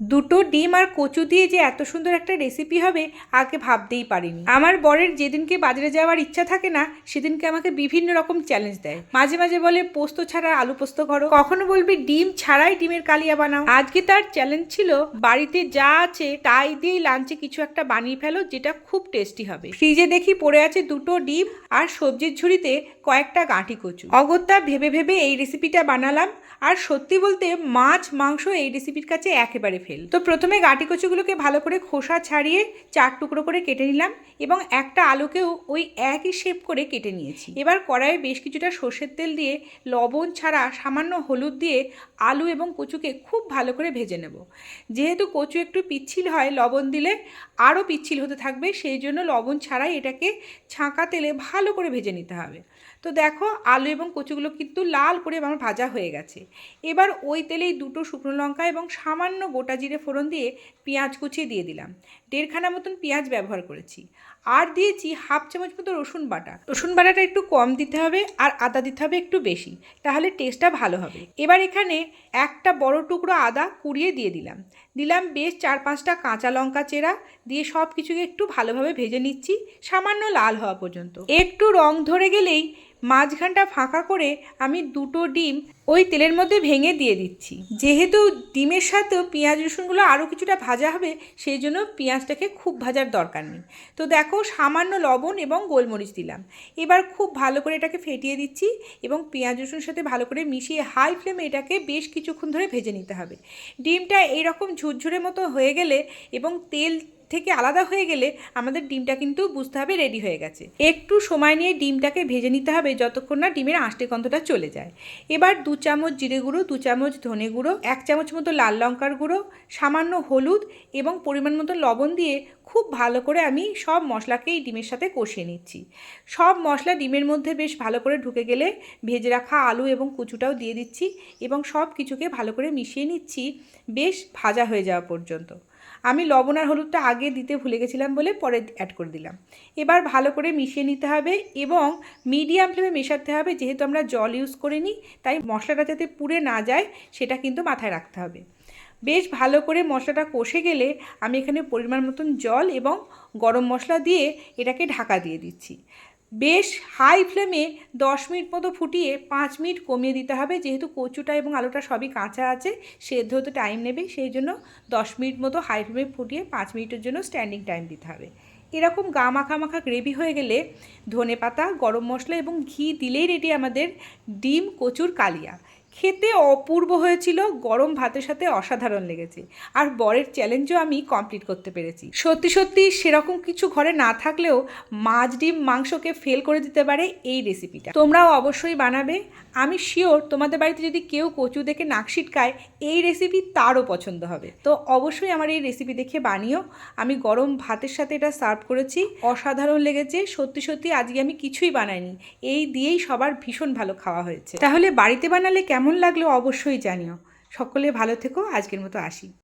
দুটো ডিম আর কচু দিয়ে যে এত সুন্দর একটা রেসিপি হবে, আগে ভাবতেই পারিনি। আমার বরের যেদিনকে বাজারে যাওয়ার ইচ্ছা থাকে না, সেদিনকে আমাকে বিভিন্ন রকম চ্যালেঞ্জ দেয়। মাঝে মাঝে বলে, পোস্ত ছাড়া আলু পোস্ত করো। কখনো বলবি, ডিম ছাড়াই ডিমের কালিয়া বানাও। আজকে তার চ্যালেঞ্জ ছিল, বাড়িতে যা আছে তাই দিয়েই লাঞ্চে কিছু একটা বানিয়ে ফেলো, যেটা খুব টেস্টি হবে। ফ্রিজে দেখি পড়ে আছে দুটো ডিম আর সবজির ঝুড়িতে কয়েকটা গাঁটি কচু। অগত্যা ভেবে ভেবে এই রেসিপিটা বানালাম। আর সত্যি বলতে, মাছ, মাংস এই রেসিপির কাছে একেবারে ফেল। তো প্রথমে গাটি কচুগুলোকে ভালো করে খোসা ছাড়িয়ে চার টুকরো করে কেটে নিলাম এবং একটা আলুকেও ওই একই শেপ করে কেটে নিয়েছি। এবার কড়াইয়ে বেশ কিছুটা সর্ষের তেল দিয়ে লবণ ছাড়া সামান্য হলুদ দিয়ে আলু এবং কচুকে খুব ভালো করে ভেজে নেব। যেহেতু কচু একটু পিচ্ছিল হয়, লবণ দিলে আরও পিচ্ছিল হতে থাকবে, সেই জন্য লবণ ছাড়াই এটাকে ছাঁকা তেলে ভালো করে ভেজে নিতে হবে। তো দেখো, আলু এবং কচুগুলো কিন্তু লাল করে আমার ভাজা হয়ে গেছে। এবার ওই তেলেই দুটো শুকনো লঙ্কা এবং সামান্য গোটা জিরে ফোড়ন দিয়ে পেঁয়াজ কুচিয়ে দিয়ে দিলাম। দেড়খানা মতন পেঁয়াজ ব্যবহার করেছি। আর দিয়েছি হাফ চামচ মতো রসুন বাটা। রসুন বাটাটা একটু কম দিতে হবে আর আদা দিতে হবে একটু বেশি, তাহলে টেস্টটা ভালো হবে। এবার এখানে একটা বড় টুকরো আদা কুড়িয়ে দিয়ে দিলাম। দিলাম বেশ চার পাঁচটা কাঁচা লঙ্কা চেরা, দিয়ে সব কিছুকে একটু ভালোভাবে ভেজে নিচ্ছি, সামান্য লাল হওয়া পর্যন্ত। একটু রং ধরে গেলেই মাঝখানটা ফাঁকা করে আমি দুটো ডিম ওই তেলের মধ্যে ভেঙে দিয়ে দিচ্ছি। যেহেতু ডিমের সাথেও পেঁয়াজ রসুনগুলো আরও কিছুটা ভাজা হবে, সেই জন্য পেঁয়াজটাকে খুব ভাজার দরকার নেই। তো দেখো, সামান্য লবণ এবং গোলমরিচ দিলাম। এবার খুব ভালো করে এটাকে ফেটিয়ে দিচ্ছি এবং পেঁয়াজ রসুনের সাথে ভালো করে মিশিয়ে হাই ফ্লেমে এটাকে বেশ কিছুক্ষণ ধরে ভেজে নিতে হবে। ডিমটা এইরকম ঝুরঝুরে মতো হয়ে গেলে এবং তেল থেকে আলাদা হয়ে গেলে আমাদের ডিমটা কিন্তু বুঝতে হবে রেডি হয়ে গেছে। একটু সময় নিয়ে ডিমটাকে ভেজে নিতে হবে যতক্ষণ না ডিমের আঁশটে গন্ধটা চলে যায়। এবার দু চামচ জিরে গুঁড়ো, দু চামচ ধনে গুঁড়ো, এক চামচ মতো লাল লঙ্কার গুঁড়ো, সামান্য হলুদ এবং পরিমাণ মতো লবণ দিয়ে খুব ভালো করে আমি সব মশলাকেই ডিমের সাথে কষিয়ে নিচ্ছি। সব মশলা ডিমের মধ্যে বেশ ভালো করে ঢুকে গেলে ভেজে রাখা আলু এবং কুচুটাও দিয়ে দিচ্ছি এবং সব কিছুকে ভালো করে মিশিয়ে নিচ্ছি। বেশ ভাজা হয়ে যাওয়া পর্যন্ত। আমি লবণ আর হলুদটা আগে দিতে ভুলে গেছিলাম বলে পরে অ্যাড করে দিলাম। এবার ভালো করে মিশিয়ে নিতে হবে এবং মিডিয়াম ফ্লেমে মেশাতে হবে, যেহেতু আমরা জল ইউজ করিনি, তাই মশলাটা যাতে পুড়ে না যায়, সেটা কিন্তু মাথায় রাখতে হবে। বেশ ভালো করে মশলাটা কষে গেলে আমি এখানে পরিমাণ মতন জল এবং গরম মশলা দিয়ে এটাকে ঢাকা দিয়ে দিচ্ছি। বেশ হাই ফ্লেমে দশ মিনিট মতো ফুটিয়ে পাঁচ মিনিট কমিয়ে দিতে হবে। যেহেতু কচুটা এবং আলুটা সবই কাঁচা আছে, সেদ্ধ হতে টাইম নেবে। সেই জন্য দশ মিনিট মতো হাই ফ্লেমে ফুটিয়ে পাঁচ মিনিটের জন্য স্ট্যান্ডিং টাইম দিতে হবে। এরকম গা মাখা মাখা গ্রেভি হয়ে গেলে ধনে পাতা গরম মশলা এবং ঘি দিলেই রেডি আমাদের ডিম, কচুর কালিয়া। খেতে অপূর্ব হয়েছিল, গরম ভাতের সাথে অসাধারণ লেগেছে। আর বরের চ্যালেঞ্জও আমি কমপ্লিট করতে পেরেছি। সত্যি সত্যি সেরকম কিছু ঘরে না থাকলেও মাছ ডিম মাংসকে ফেল করে দিতে পারে এই রেসিপিটা তোমরাও অবশ্যই বানাবে। আমি শিওর তোমাদের বাড়িতে যদি কেউ কচু দেখে নাক ছিটকায় এই রেসিপি তারও পছন্দ হবে। তো অবশ্যই আমার এই রেসিপি দেখে বানিও। আমি গরম ভাতের সাথে এটা সার্ভ করেছি। অসাধারণ লেগেছে। সত্যি সত্যি আজকে আমি কিছুই বানাইনি। এই দিয়েই সবার ভীষণ ভালো খাওয়া হয়েছে। তাহলে বাড়িতে বানালে কেমন লাগল অবশ্যই জানিও। সকলে ভালো থেকো আজকের মতো আসি।